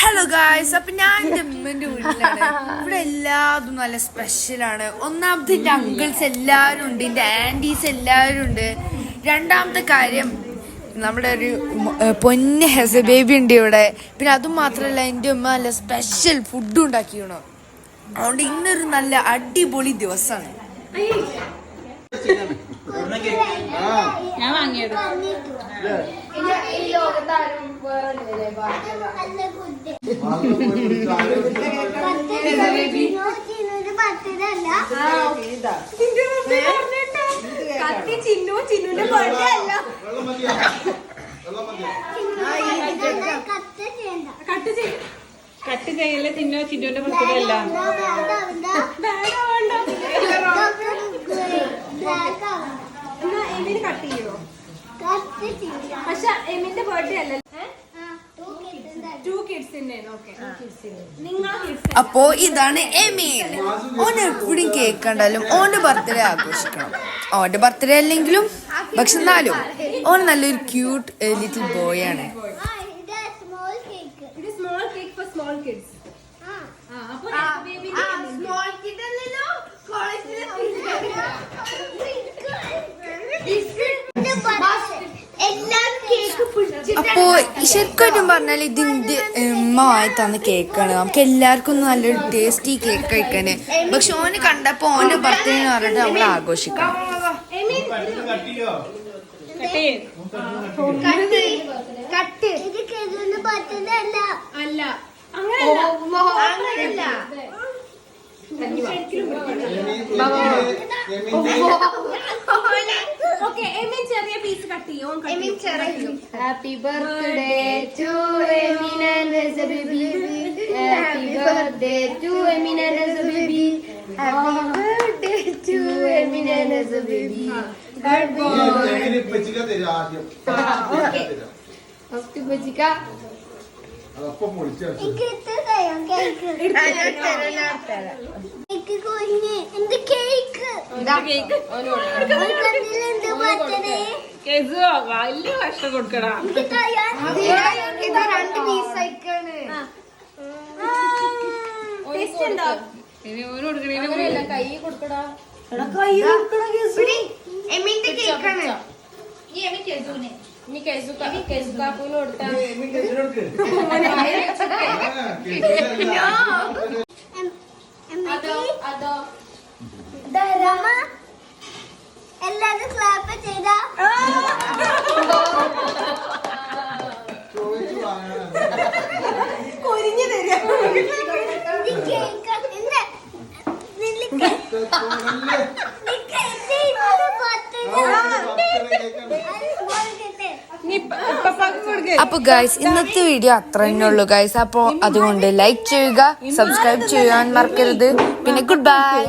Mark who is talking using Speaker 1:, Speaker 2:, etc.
Speaker 1: Hello guys അപ്പൊ ഞാൻ എന്റെ ഉമ്മന്റെ വീട്ടിലാണ്. ഇവിടെ എല്ലാതും നല്ല സ്പെഷ്യലാണ് ഒന്നാമത്തെ എന്റെ അങ്കിൾസ് എല്ലാവരും ഉണ്ട്. എന്റെ ആന്റീസ് എല്ലാവരും ഉണ്ട്. രണ്ടാമത്തെ കാര്യം നമ്മുടെ ഒരു പൊന്ന ഹെസ ബേബി ഉണ്ട് ഇവിടെ. പിന്നെ അതും മാത്രമല്ല എന്റെ ഉമ്മ നല്ല സ്പെഷ്യൽ ഫുഡ് ഉണ്ടാക്കിയണോ അതുകൊണ്ട് ഇന്നൊരു നല്ല അടിപൊളി ദിവസമാണ്.
Speaker 2: ഞാൻ വാങ്ങിയത്.
Speaker 3: കത്തി ചിന്നു ചിന്നുന്റെ ബർത്ത്ഡേ അല്ല. കട്ട് ചെയ്യും.
Speaker 2: കട്ട് ചെയ്യൽ ചിന്നോ? ചിന്നോന്റെ ബർത്ത്ഡേ അല്ല.
Speaker 3: എന്നാ എമിന് കട്ട് ചെയ്യോ? പക്ഷെ എമിന്റെ ബർത്ത്ഡേ അല്ല?
Speaker 1: അപ്പോ ഇതാണ് എമീൻ ഓൻ എപ്പോഴും കേക്ക് കണ്ടാലും ഓന്റെ ബർത്ത്ഡേ ആഘോഷിക്കണം. ഓന്റെ ബർത്ത്ഡേ അല്ലെങ്കിലും പക്ഷെ എന്നാലും ഓൻ നല്ലൊരു ക്യൂട്ട് ലിറ്റിൽ ബോയ് ആണ്
Speaker 3: ഇത് small cake for small kids ആ അപ്പൊ ബേബി
Speaker 1: അപ്പോ ശരിക്കും പറഞ്ഞാൽ ഉമ്മമായി തന്ന കേക്കാണ് നമുക്ക് എല്ലാവർക്കും നല്ലൊരു ടേസ്റ്റി കേക്ക് കഴിക്കാന് പക്ഷെ ഓന് കണ്ടപ്പോ ഓന്റെ ബർത്ത്ഡേ എന്ന് പറഞ്ഞിട്ട് നമ്മൾ ആഘോഷിക്കണം
Speaker 3: അല്ല ഓക്കെ എമിൻ ചെറിയ പീസ് കട്ട് ചെയ്യും
Speaker 4: Happy birthday to Emin and Reza baby. Happy birthday to Emin and Reza baby. Happy birthday to Emin and Reza baby. Good boy. First Bajika.
Speaker 5: അതപ്പം പൊളിച്ചു
Speaker 2: കേക്ക് കേസ് വലിയ കഷ്ടം കൊടുക്കടാ. ഇനി ഓന് കൊടുക്കണേന്
Speaker 4: കൈ കൊടുക്കടാ. ഇനി കേസുക കേസുകാപ്പൂന് കൊടുത്താ. അതോ അതോ?
Speaker 2: കൊടുക്ക്
Speaker 1: അപ്പൊ ഗൈസ് ഇന്നത്തെ വീഡിയോ അത്ര തന്നെ ഉള്ളൂ ഗൈസ് അപ്പൊ അതുകൊണ്ട് ലൈക്ക് ചെയ്യുക സബ്സ്ക്രൈബ് ചെയ്യാൻ മറക്കരുത്. പിന്നെ ഗുഡ് ബൈ